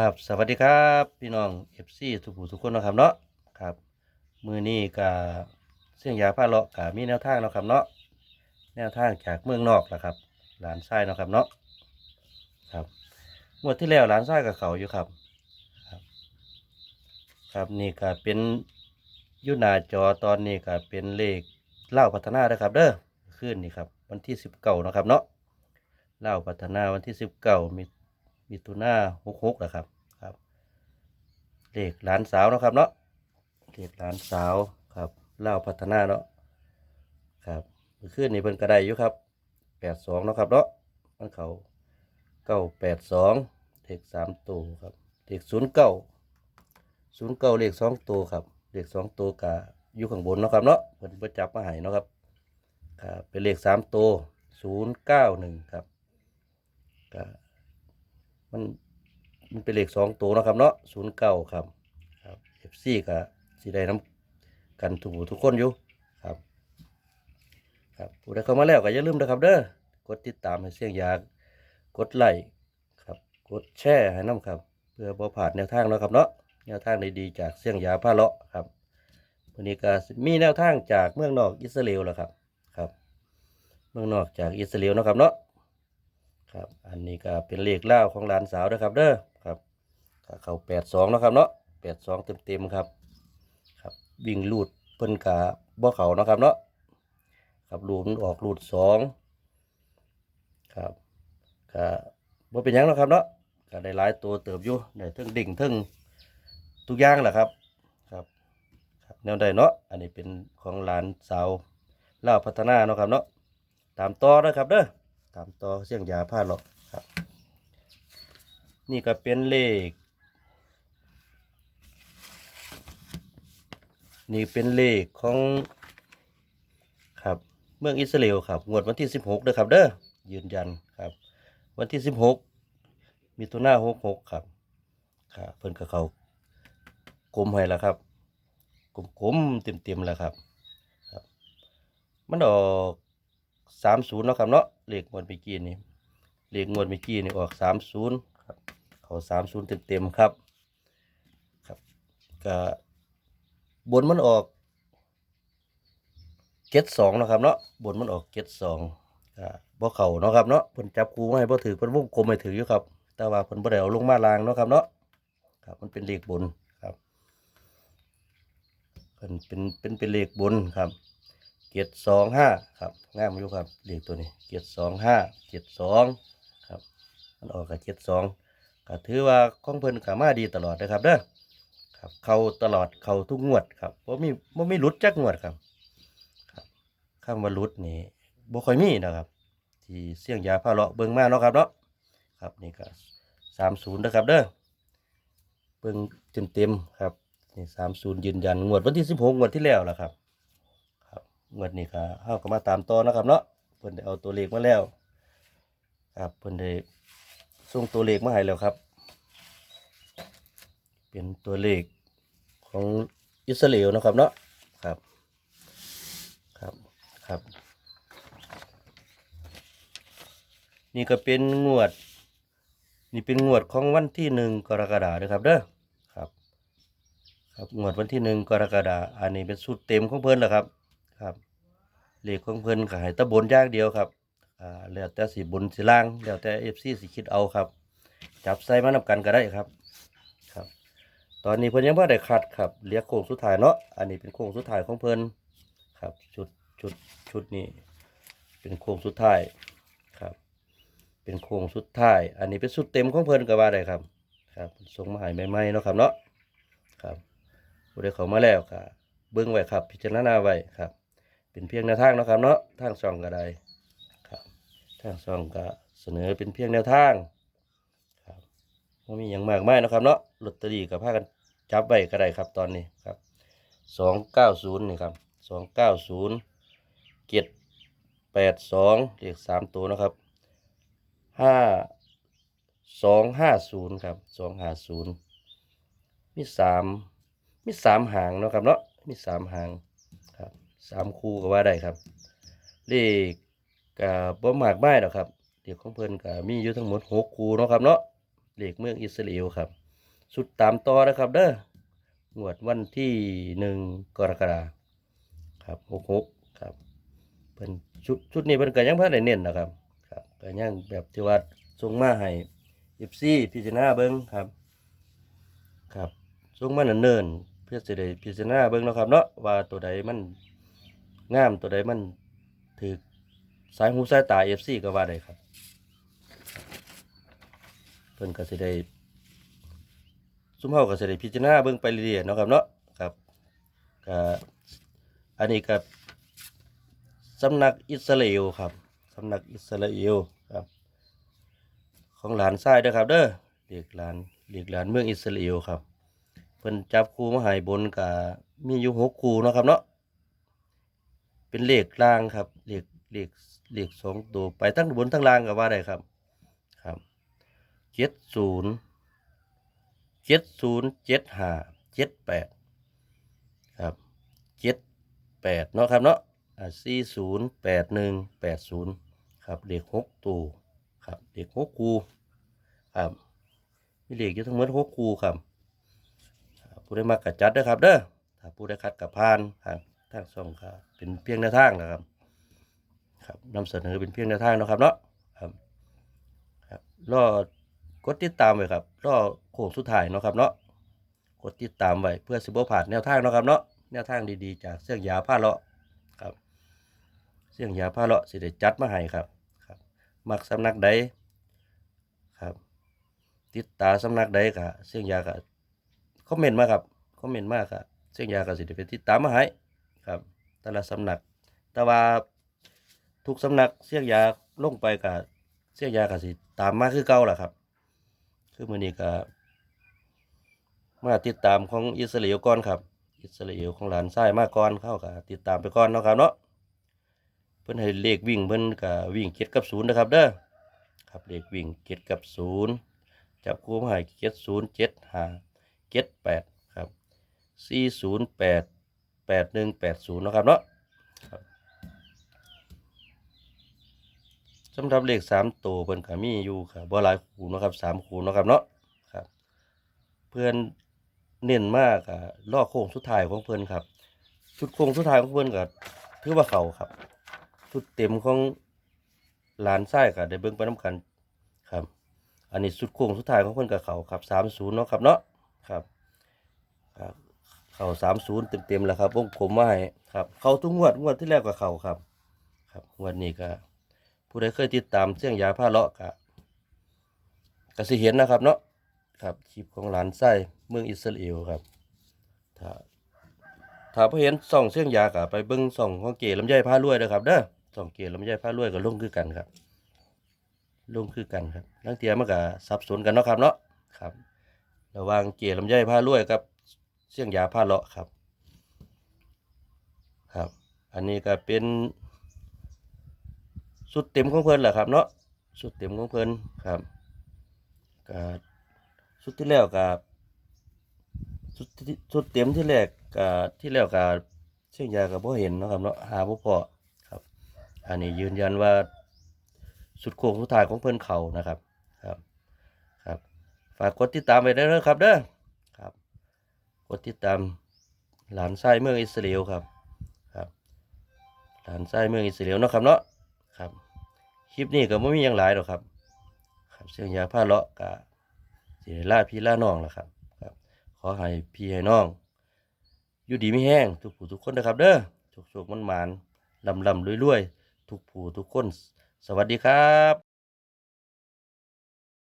ครับ สวัสดีครับพี่น้อง FC ทุกผู้ทุกคนนะครับเนาะครับ มือนี้กับเสียงยาผ้าเลาะกับมีแนวทางเนาะครับเนาะแนวทางจากเมืองนอกแหะครับ หลานไส้เนาะครับเนาะครับงวดที่แล้วหลานไส้กับเขาอยู่ครับครับ ครับนี่ก็เป็นยุนาจอตอนนี้ก็เป็นเลขเล่าพัฒนาเด้อครับ เด้อขึ้นนี่ครับ วันที่สิบเก้านะครับเนาะเล่าพัฒนาวันที่สิบเก้ามี มีตุนาหกหกนะครับครับเลขหลานสาวนะครับเนาะเลขหลานสาวครับเล่าพัฒนาเนาะครับเมื่อคืนนี้เพิ่นกระไดอยู่ครับแปดสองเนาะครับเนาะมันเขาเก้าแปดสองเลขสามตัวครับเลขศูนย์เก้าศูนย์เก้าเลขสองตัวครับเลขสองตัวกะอยู่ข้างบนเนาะครับเนาะเพิ่นประจับมาให้เนาะครับครับเป็นเลขสามตัวศูนย์เก้าหนึ่งครับกะ มันมันเป็นเลขสองตัวนะครับเนาะศูนย์เก้าครับครับเอฟซีกะสีได้น้ำกันทุกผู้ทุกคนอยู่ครับครับผู้ใดเข้ามาแล้วก็อย่าลืมนะครับเด้อกดติดตามให้เสียงอยากกดไลค์ครับกดแชร์ให้น้ำครับ เพื่อบ่ผ่านแนวทางเนาะครับเนาะแนวทางดีๆจากเสียงยาผ้าเลาะครับวันนี้ก็มีแนวทางจากเมืองนอกอิสราเอลแล้วครับครับ เมืองนอกจากอิสราเอลนะครับเนาะ ครับ อันนี้ก็เป็นเลขเล่าวของหลานสาวนะครับเด้อครับเข้าแปดสองนะครับเนาะแปดสองเต็มๆครับ ครับ วิ่งลูดเพิ่นกาบ่เขาเนาะครับเนาะครับลูดมันออกลูดสองครับก็บ่เป็นยังนะครับเนาะก็ได้หลายตัวเติบอยู่ได้ทั้งดิ่งทั้งทุกอย่างแหละครับครับครับแนวใดเนาะอันนี้เป็นของหลานสาวเล่าพัฒนาเนาะครับเนาะตามต่อนะครับเด้อ ตามต่อเสียงยาผ้าหรอกครับ นี่ก็เป็นเลข นี่เป็นเลขของครับเมืองอิสราเอลครับงวดวันที่สิบหกเด้อครับเด้อยืนยันครับ วันที่สิบหกมีตัวหน้าหกหกครับครับเพิ่นกับเขากลมให้แล้วครับกลมๆเต็มๆแล้วครับครับ มันออกสามศูนย์เนาะครับเนาะ เลขงวดเมื่อกี้นี่เลขงวดเมื่อกี้นี่ออกสามศูนย์ครับเขาสามศูนย์เต็มๆครับ ครับก็บนมันออกเจ็ดสองนะครับเนาะบนมันออกเจ็ดสองก็บ่เข่าเนาะครับเนาะเพิ่นจับคูมาให้บ่ถือเพิ่นวงกลมให้ถืออยู่ครับ แต่ว่าเพิ่นบ่ได้เอาลงมาลางเนาะครับเนาะครับ มันเป็นเลขบนครับเป็นเป็นเป็นเป็นเลขบนครับ เกียรสองห้าครับง่ายมอยู่ครับเลขตัวนี้เกียรสองห้าเกียรสองครับมันออกกับเกียรสองก็ถือว่าของเพิ่นขามาดีตลอดนะครับเด้อครับเขาตลอดเขาทุกงวดครับเพราะมีบ่มีหลุดจักงวดครับครับคำว่าหลุดนี่บ่ค่อยมีนะครับที่เสี่ยงยาผ้าเลาะเบิ่งมาเนาะครับเนาะครับนี่ก็สามศูนย์นะครับเด้อเบิ่งเต็มๆครับนี่สามศูนย์ยืนยันงวดวันที่สิบหกงวดที่แล้วล่ะครับ งวดนี้ก็เฮาก็มาตามต่อนะครับเนาะเพิ่นได้เอาตัวเลขมาแล้ว ครับเพิ่นได้ส่งตัวเลขมาให้แล้วครับ เป็นตัวเลขของอิสราเอลนะครับเนาะครับครับครับ นี่ก็เป็นงวด นี่เป็นงวดของวันที่หนึ่งกรกฎาคมนะครับเด้อครับครับงวดวันที่หนึ่งกรกฎาคมอันนี้เป็นสูตรเต็มของเพิ่นแหละครับครับ เลขของเพิ่นก็ให้ตะบนอย่างเดียวครับอ่าแล้วแต่สีบนสีล่างแล้วแต่เอฟซีสิคิดเอาครับ จับใส่มานำกันก็ได้ครับ ครับ ตอนนี้เพิ่นยังบ่ได้คัดครับเหลือโค้งสุดท้ายเนาะอันนี้เป็นโค้งสุดท้ายของเพิ่นครับชุดชุดชุดนี้เป็นโค้งสุดท้ายครับ เป็นโค้งสุดท้าย อันนี้เป็นสุดเต็มของเพิ่นก็ว่าได้ครับ ครับส่งมาให้ใหม่ๆเนาะครับเนาะครับผู้ใดเข้ามาแล้วก็เบิ่งไว้ครับ พิจารณาไว้ครับ เป็นเพียงแนวทางนะครับเนาะทางช่องก็ได้ครับทางช่องก็เสนอเป็นเพียงแนวทางครับบ่มีหยังมากมายนะครับเนาะลอตเตอรี่ก็พากันจับไว้ก็ได้ครับตอนนี้ครับ290นี่ครับ290 782เลขสามตัวนะครับห้าสองห้าศูนย์ครับสองห้าศูนย์มีสามมีสามหางนะครับเนาะมีสามหาง สามคู่ก็ว่าได้ครับ เลขกับบ่มากไม่หรอกครับเลขของเพิ่นก็มีอยู่ทั้งหมดหกคู่เนาะครับเนาะเลขเมืองอิสราเอลครับ สุดตามต่อนะครับเด้องวดวันที่หนึ่งกรกฎาครับหกหกครับเป็นชุดชุดนี้เป็นก็ยังเพิ่นได้เน้นนะครับครับก็ยังแบบที่ว่าส่งมาให้เอฟซีพิจารณาเบิ่งครับครับส่งมาเนิ่นเพื่อจะได้พิจารณาเบิ่งเนาะครับเนาะว่าตัวใดมัน งามตัวใดมันถือสายหูสายตาเอฟซีก็ว่าได้ครับ เพิ่นก็สิได้ซุ้มเฮาก็สิได้พิจารณาเบิ่งไปเรื่อยๆเนาะครับเนาะครับก็อันนี้ก็สำนักอิสราเอลครับสำนักอิสราเอลครับ ของหลานชายเด้อครับ เด้อเรียกหลานเรียกหลานเมืองอิสราเอลครับเพิ่นจับคู่มาให้บนก็มีอยู่หกคู่เนาะครับเนาะ เป็นเลขล่างครับเลขเลขเลขสองตัวไปทั้งบนทั้งล่างก็ว่าได้ครับครับเจ็ดศูนย์เจ็ดศูนย์เจ็ดห้าเจ็ดแปดครับเจ็ดแปดเนาะครับเนาะสี่ศูนย์แปดหนึ่งแปดศูนย์ครับเลขหกตัวครับเลขหกคูครับมีเลขอยู่ทั้งหมดหกคูครับครับผู้ได้มากกัจัดเด้อครับเด้อถ้าผู้ได้คัดกับพานครับ ทางสองครับ เป็นเพียงแนวทางนะครับ ครับนำเสนอเป็นเพียงแนวทางนะครับเนาะครับครับรอกดติดตามไว้ครับรอโค้งสุดท้ายเนาะครับเนาะกดติดตามไว้เพื่อสิบ่ผ่านแนวทางเนาะครับเนาะแนวทางดีๆ จากเสี่ยงยาผ้าเลาะครับ เสี่ยงยาผ้าเลาะสิได้จัดมาให้ครับครับมักสำนักใดครับ ติดตาสำนักใดก็เสี่ยงยาก็คอมเมนต์มาครับคอมเมนต์มาครับเสี่ยงยาก็สิได้ไปติดตามมาให้ ครับ แต่ละสำนัก แต่ว่าทุกสำนักเสี่ยงยาลงไปกับเสียงยาก็สิตามมาคือเก่าล่ะครับ คือมือนี้ก็มาติดตามของอิสราเอลก่อนครับ อิสราเอลของหลานชายมาก่อนเข้าก็ติดตามไปก่อนเนาะครับเนาะเพิ่นให้เลขวิ่งเพิ่นก็วิ่งเจ็ดกับศูนย์นะครับเด้อครับเลขวิ่งเจ็ดกับศูนย์จับคู่มาให้เจ็ดศูนย์เจ็ดห้าเจ็ดแปดครับสี่ศูนย์แปด แปดหนึ่งแปดศูนย์นะครับเนาะสำหรับเลขสามตัวเพิ่นก็มีอยู่ครับบ่หลายคูนะครับสามคูนะครับเนาะครับ เพื่อนเน้นมากอะล่อโค้งสุดท้ายของเพิ่อนครับ ชุดโค้งสุดท้ายของเพิ่อนก็ถือว่าเขาครับ ชุดเต็มของหลานไส้ก็ได้เบิ่งไปน้ำกันครับ อันนี้ชุดโค้งสุดท้ายของเพิ่อนก็เขาครับสามศูนย์เนาะครับเนาะครับครับ เขาสามศูนย์เต็มๆแล้วครับวงกลมมาให้ครับ เขาทุกงวดงวดที่แล้วก็เขาครับ ครับงวดนี้ก็ผู้ใดเคยติดตามเสียงยาผ้าเลาะกะก็สิเห็นนะครับเนาะครับคลิปของหลานไส้เมืองอิสราเอลครับถ้าถ้าพอเห็นส่องเสียงยากะไปเบิ้งส่องของเก๋ลำไยผ้ารวยนะครับเด้อส่องเก๋ลำไยผ้ารวยก็ลงคือกันครับลงคือกันครับลังเทียมันก็สับสนกันเนาะครับเนาะครับ ระหว่างเก๋ลำไยผ้ารวยกับ เสียงยาผ้าเลาะครับ ครับ อันนี้ก็เป็นสุดเต็มของเพิ่นแหละครับเนาะสุดเต็มของเพิ่นครับก็สุดที่แล้วก็สุดสุดเต็มที่แรกก็ที่แล้วก็เชียงยาก็บ่เห็นนะครับเนาะหาบ่พอครับ อันนี้ยืนยันว่าสุดโค้งสุดท้ายของเพิ่นเขานะครับครับ ครับ ฝากกดติดตามไว้ได้เลยครับเด้อ กดติดตามหลานชายเมืองอิสราเอลครับครับหลานชายเมืองอิสราเอลเนาะครับเนาะครับคลิปนี้ก็ไม่มีอย่างหลายหรอกครับ ครับเสียงยาผ้าเลาะกะสิล่าพี่ล่าน้องละครับครับ ขอให้พี่ให้น้อง อยู่ดีไม่แห้งทุกผู้ทุกคนนะครับ เด้อโชคโชคมันหมานลำลำรวยรวยทุกผู้ทุกคน สวัสดีครับ